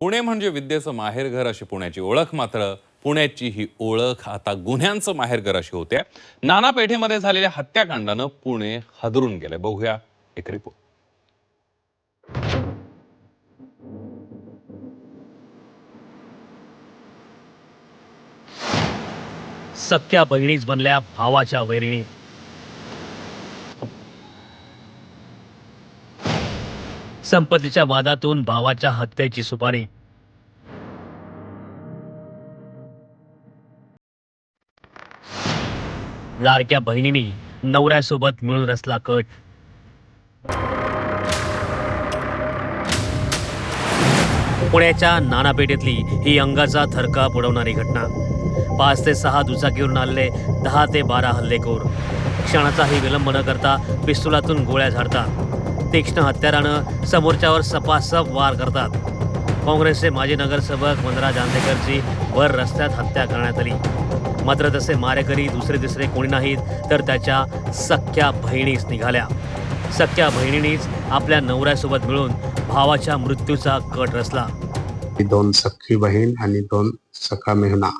पुणे म्हणजे विद्येचं माहेरघर अशी पुण्याची ओळख मात्र पुण्याची ही ओळख आता गुन्ह्यांचं माहेरघर अशी होते. नाना पेठेमध्ये झालेल्या हत्याकांडानं पुणे हादरून गेले. बघूया एक रिपोर्ट. सत्या बहिणीच बनल्या भावाच्या वैरिणी. संपत्तीच्या वादातून भावाच्या हत्येची सुपारी. लाडक्या बहिणीने नवऱ्यासोबत मिळून रचला कट. पुण्याच्या नानापेठेतली ही अंगाचा थरका बुडवणारी घटना. पाच ते सहा दुचाकीवरून आलेले दहा ते बारा हल्लेखोर. क्षणाचाही विलंब न करता पिस्तुलातून गोळ्या झाडतात तीक्ष्ण हत्यारानं समोरच्यावर सपासप वार करतात. काँग्रेसचे माजी नगरसेवक वनराज जानतेकरची वर रस्त्यात हत्या करण्यात आली. मात्र तसे मारेकरी दुसरे तिसरे कोणी नाहीत तर त्याच्या सख्या बहिणीच निघाल्या. सख्या बहिणीनीच आपल्या नवऱ्यासोबत मिळून भावाच्या मृत्यूचा कट रचला. दोन सख्खी बहीण आणि दोन सखा मेहना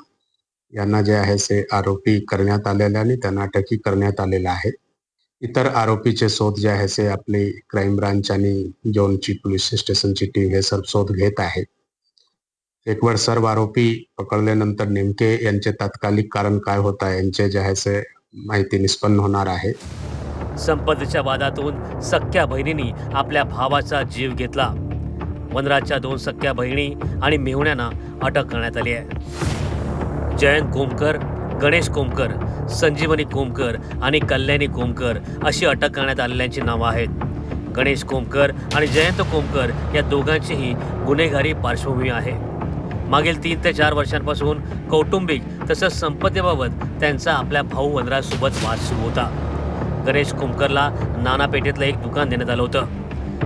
यांना जे आहे ते आरोपी करण्यात आलेले आणि त्यांना अटकी करण्यात आलेल्या आहे. इतर आरोपीचे शोध जे आहे ते आपली क्राईम ब्रांच आणि जोनची पोलीस स्टेशनची टीम हे सर्व शोध घेत आहे एक वेळ सर्व आरोपी पकडल्यानंतर नेमके यांचे तात्कालिक कारण काय होत आहे यांचे जे आहे ते माहिती निष्पन्न होणार आहे. संपत्तीच्या वादातून सख्या बहिणींनी आपल्या भावाचा जीव घेतला. वनराजच्या दोन सख्या बहिणी आणि मेहुण्यांना अटक करण्यात आली आहे. जयंत कोमकर गणेश कोमकर संजीवनी कोमकर आणि कल्याणी कोमकर अशी अटक करण्यात आलेल्यांची नावं आहेत. गणेश कोमकर आणि जयंत कोमकर या दोघांचीही गुन्हेगारी पार्श्वभूमी आहे. मागील तीन ते चार वर्षांपासून कौटुंबिक तसंच संपत्तीबाबत त्यांचा आपल्या भाऊ वनराजसोबत वाद सुरू होता. गणेश कुमकरला नाना पेठेतलं एक दुकान देण्यात आलं होतं.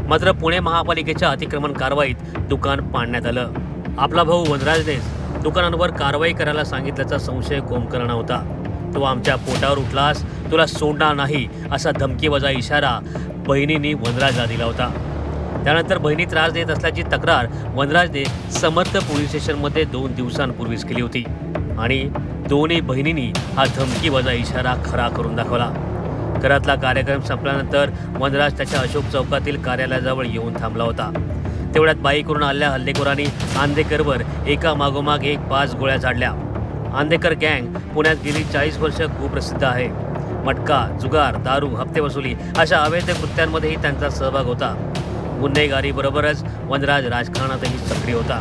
मात्र पुणे महापालिकेच्या अतिक्रमण कारवाईत दुकान पाडण्यात आलं. आपला भाऊ वनराजनेच दुकानांवर कारवाई करायला सांगितल्याचा संशय कोमकरांना होता. तो आमच्या पोटावर उठलास तुला सोडणार नाही असा धमकीवजा इशारा बहिणींनी वनराजला दिला होता. त्यानंतर बहिणी त्रास देत असल्याची तक्रार वनराजने समर्थ पोलीस स्टेशनमध्ये दोन दिवसांपूर्वीच केली होती. आणि दोन्ही बहिणींनी हा धमकीवजा इशारा खरा करून दाखवला. घरातला कार्यक्रम संपल्यानंतर वनराज त्याच्या अशोक चौकातील कार्यालयाजवळ येऊन थांबला होता. तेवढ्यात बाईकवरून आल्या हल्लेखोरांनी आंदेकरवर एका मागोमाग एक पाच गोळ्या झाडल्या. आंदेकर गँग पुण्यात गेली चाळीस वर्ष कुप्रसिद्ध आहे. मटका जुगार दारू हप्ते वसुली अशा अवैध कृत्यांमध्येही त्यांचा सहभाग होता. गुन्हेगारीबरोबरच वनराज राजकारणातही सक्रिय होता.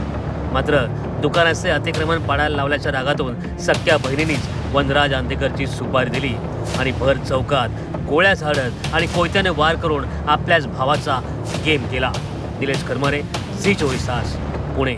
मात्र दुकानाचे अतिक्रमण पाडायला लावल्याच्या रागातून सख्या बहिणीनीच वनराज आंदेकरची सुपारी दिली आणि भर चौकात गोळ्या झाडत आणि कोयत्याने वार करून आपल्याच भावाचा गेम केला. निलेश करमरे झी चोवीस तास पुणे।